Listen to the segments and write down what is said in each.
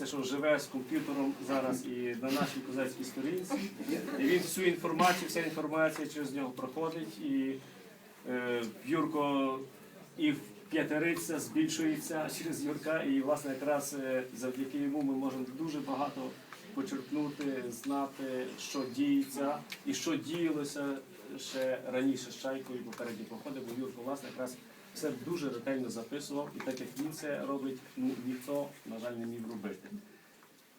Це що живе з комп'ютером зараз і на нашій козацькій сторінці. І він всю інформацію, вся інформація через нього проходить. І е, Юрко і п'ятериця збільшується через Юрка. І власне якраз е, завдяки йому ми можемо дуже багато почерпнути, знати, що діється і що діялося ще раніше з чайкою попередні походи, бо Юрко власне якраз все дуже ретельно записував, і так як він це робить, ну, ніхто, на жаль, не міг робити.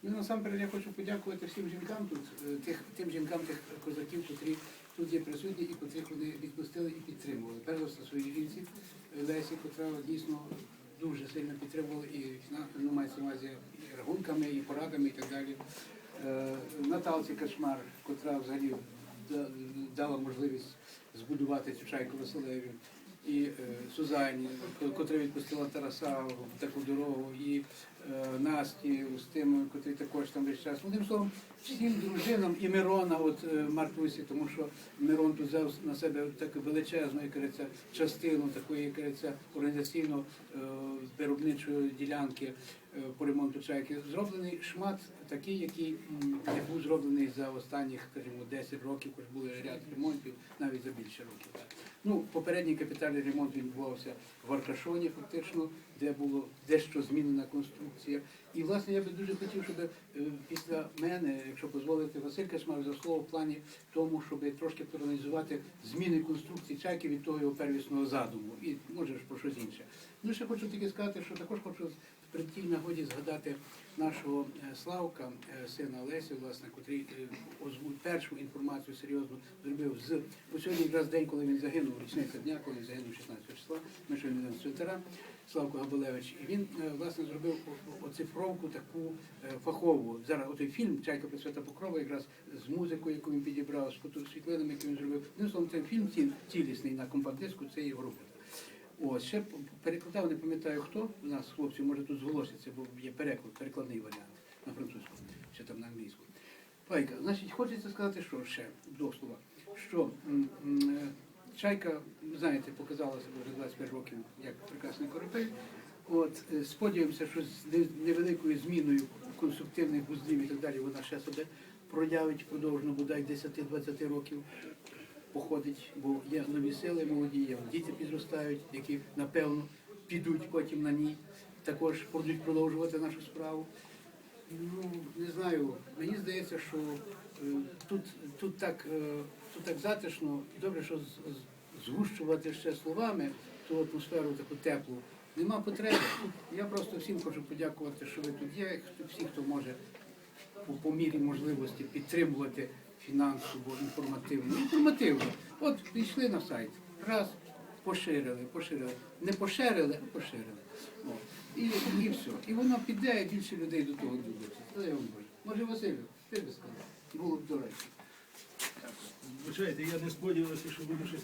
Ну, насамперед я хочу подякувати всім жінкам тут, е, тих, тим жінкам, тих козаків, котрі тут є присутні і котрих вони відпустили і підтримували. Перш за все своїй жінці е, Лесі, котра дійсно дуже сильно підтримувала і ну, мається увазі і рахунками, і порадами, і так далі. Е, Наталці Кошмар, котра взагалі дала можливість збудувати цю чайку Василеві. І е, Сузані, котра відпустила Тараса в таку дорогу, і Насті з тим, котрі також там весь час. Одним словом, всім дружинам і Мирона, от е, Мартусі, тому що Мирон тут взяв на себе таку величезну, кажеться, частину такої, кажеться, організаційно е, виробничої ділянки е, по ремонту чайки. Зроблений шмат такий, який не був зроблений за останніх, скажімо, 10 років, хоч були ряд ремонтів, навіть за більше років. Ну, попередній капітальний ремонт відбувався в Аркашоні, фактично, де було дещо змінена конструкція. І власне я би дуже хотів, щоб е, після мене, якщо дозволите, Василь Кашмар за слово в плані тому, щоб трошки проаналізувати зміни конструкції чайки від того його первісного задуму. І може про щось інше. Ну ще хочу тільки сказати, що також хочу при тій нагоді згадати нашого е, Славка, е, сина Лесі, власне, котрий е, першу інформацію серйозно зробив з бо сьогодні якраз день, коли він загинув, річниця дня, коли він загинув 16 числа, ми ще не ветеран, Славко Габалевич. І він власне зробив оцифровку таку фахову. Зараз отой фільм Чайка Пресвята Покрова, якраз з музикою, яку він підібрав, з фото- світлинами, які він зробив. Ну, словом, цей фільм цілісний на компакт-диску, це його. Ось, ще перекладав, не пам'ятаю хто у нас, хлопці, може тут зголоситься, бо є переклад, перекладний варіант на французьку, чи там на англійську. Пайка, значить, хочеться сказати, що ще до слова, що е, чайка, знаєте, показала себе вже 25 років як прекрасний корабель. От е, сподіваємося, що з невеликою зміною конструктивних вузлів і так далі вона ще себе проявить впродовж бодай 10-20 років походить, бо є нові сили молоді, є діти підростають, які напевно підуть потім на ній, також будуть продовжувати нашу справу. Ну, не знаю, мені здається, що е, тут, тут, так, е, тут так затишно добре, що згущувати ще словами ту атмосферу таку теплу. Нема потреби. Я просто всім хочу подякувати, що ви тут є. Всі, хто може по мірі можливості підтримувати фінансово, інформативно. Інформативно. От пішли на сайт, раз, поширили, поширили. Не поширили, а поширили. І, і все. І воно піде, і більше людей до того долучиться. Це я вам бажаю. Може, Василю, ти би сказав. Було б до речі. Звичайно, я не сподівався, що буде щось